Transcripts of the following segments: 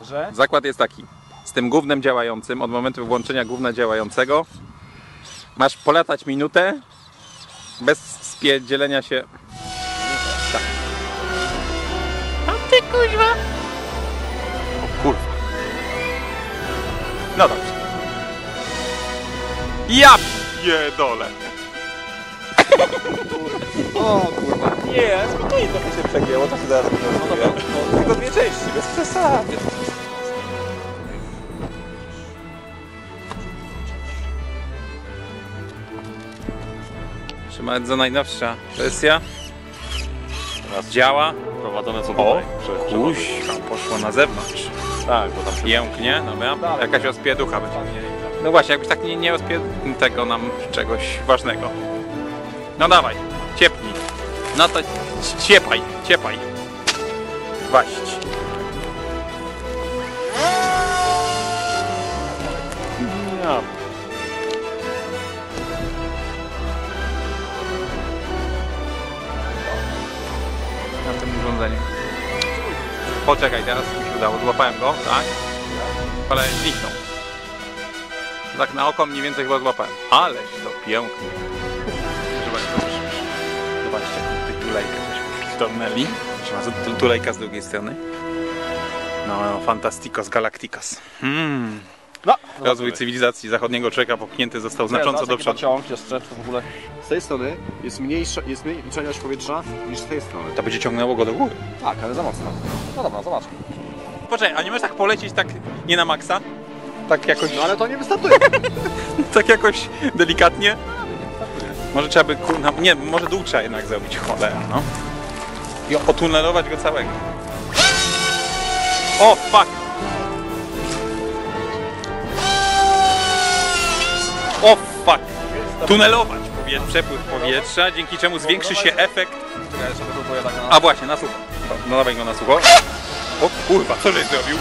Że? Zakład jest taki. Z tym gównem działającym, od momentu włączenia gówna działającego, masz polatać minutę bez spierdzielenia się. Tak. A ty kuźwa! O kurwa. No dobrze. Ja pierdolę. O kurwa. Nie, spokojnie trochę się przegięło, to się zaraz No dobra, no, Tylko dwie części, bez przesady. Proszę bardzo, najnowsza wersja. Działa. Prowadzone są O, tutaj. Przewody. kuźwa, poszło na zewnątrz. Tak, bo tam Pięknie, dobra. Dalej. Jakaś ospieducha będzie. No właśnie, jakbyś tak nie, nie tego nam czegoś ważnego. No dawaj, ciepnij. No to c- ciepaj, ciepaj. Waść. Poczekaj, teraz mi się udało. Złapałem go, tak? Ale zniknął. Tak na oko mniej więcej chyba złapałem. Ależ to pięknie. Zobaczcie, ty tulejkę żeśmy wciągnęli. Tulejka z drugiej strony. No, no Fantasticos Galacticos. Hmm. No, Rozwój cywilizacji zachodniego człowieka popchnięty został znacząco do przodu. ciąg jeszcze to w ogóle. Z tej strony jest mniejsza, jest mniej czegoś powietrza niż z tej strony. To będzie ciągnęło go do góry. Tak, ale za mocno. No dobra, zobacz. Poczekaj, a nie możesz tak polecieć tak nie na maksa? Tak jakoś, No ale to nie wystartuje. tak jakoś delikatnie? Może trzeba by, ku- na- nie, może dół trzeba jednak zrobić, cholera, no. I otunelować go całego. O, fuck! O, fuck! Tunelować powie- przepływ powietrza, dzięki czemu zwiększy się efekt... Czekaj, tak. A właśnie, na sucho. No dawaj go na sucho. O kurwa, co żeś zrobił?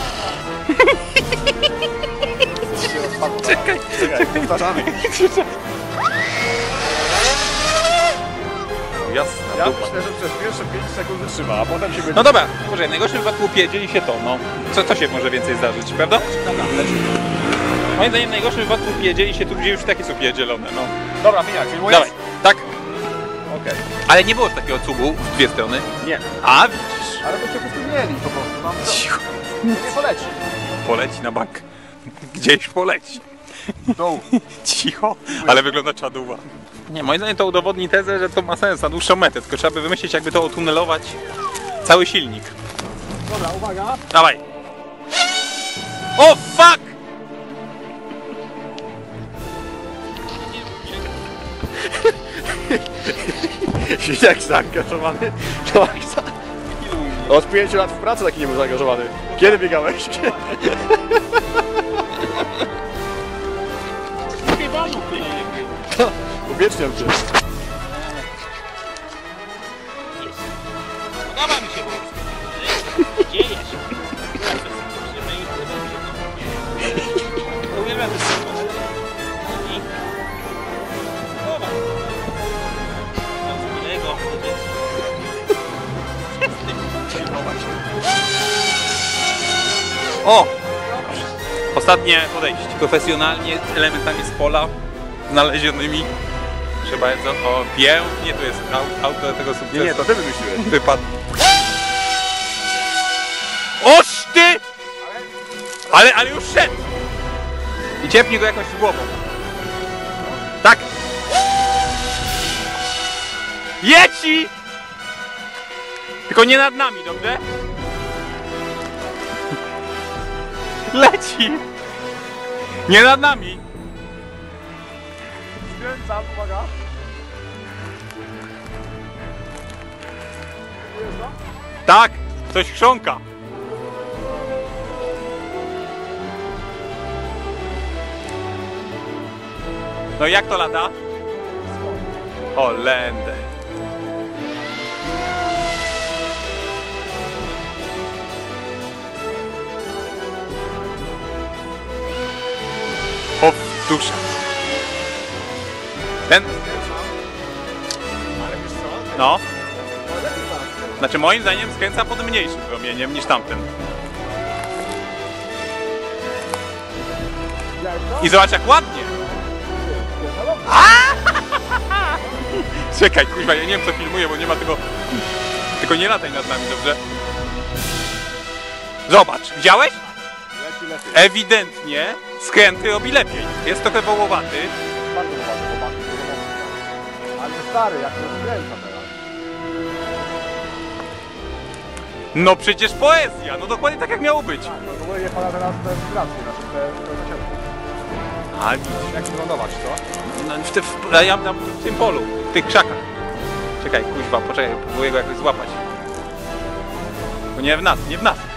Czekaj, Powtarzamy. jasna Ja dupa. myślę, że przez pierwsze 5 sekund wytrzyma, a potem się będzie... No dobra, może w najgorszym wypadku pierdzieli się to, no. Co, co się może więcej zdarzyć, prawda? Moim zdaniem w najgorszym wypadku pierdzieli się tu, gdzie już takie są pierdzielone, no. Dobra, filmujesz? Dawaj, tak. Okej. Ale nie było takiego cugu w dwie strony. Nie. A, widzisz. Ale to się po prostu mieli po prostu. Tam Cicho. nie poleci. Poleci na bank. Gdzieś poleci. Dół. Cicho, ale wygląda czadowa. Nie, moim zdaniem to udowodni tezę, że to ma sens na dłuższą metę, tylko trzeba by wymyślić, jakby to otunelować cały silnik. Dobra, uwaga. Dawaj! O, fuck! Miniak zaangażowany. Tak, za... Od 5 lat w pracy taki nie był zaangażowany. Kiedy biegałeś? Uwieczniam cię. O! Ostatnie podejście. Profesjonalnie elementami z pola znalezionymi. Proszę bardzo. O, pięknie tu jest au- autor tego sukcesu. Nie, nie, to ty wymyśliłeś. Wypadł. Oż ty! Ale, ale już szedł! I ciepnij go jakoś głową. Tak! Jeci! Tylko nie nad nami, dobrze? Leci! Nie nad nami! Skręcam, uwaga. Tak! Coś chrząka! No i jak to lata? O, lędę. Dusza. Ten... No. Znaczy moim zdaniem skręca pod mniejszym promieniem niż tamten. I zobacz jak ładnie. Czekaj, kuźwa, ja nie wiem co filmuję, bo nie ma tego... Tylko nie lataj nad nami, dobrze? Zobacz, widziałeś? Leci Ewidentnie skręty robi lepiej. Jest trochę wołowaty. Bardzo ładnie, bo bardzo ładnie. Ale stary, jak to skręca teraz. No przecież poezja, no dokładnie tak jak miało być. Tak, no to jechała teraz te wibracje, znaczy te, te zasięgi. A widzisz. Jak wylądować, co? No, w, te, w, ja w tym polu, w tych krzakach. Czekaj, kuźwa, poczekaj, próbuję go jakoś złapać. Bo nie w nas, nie w nas.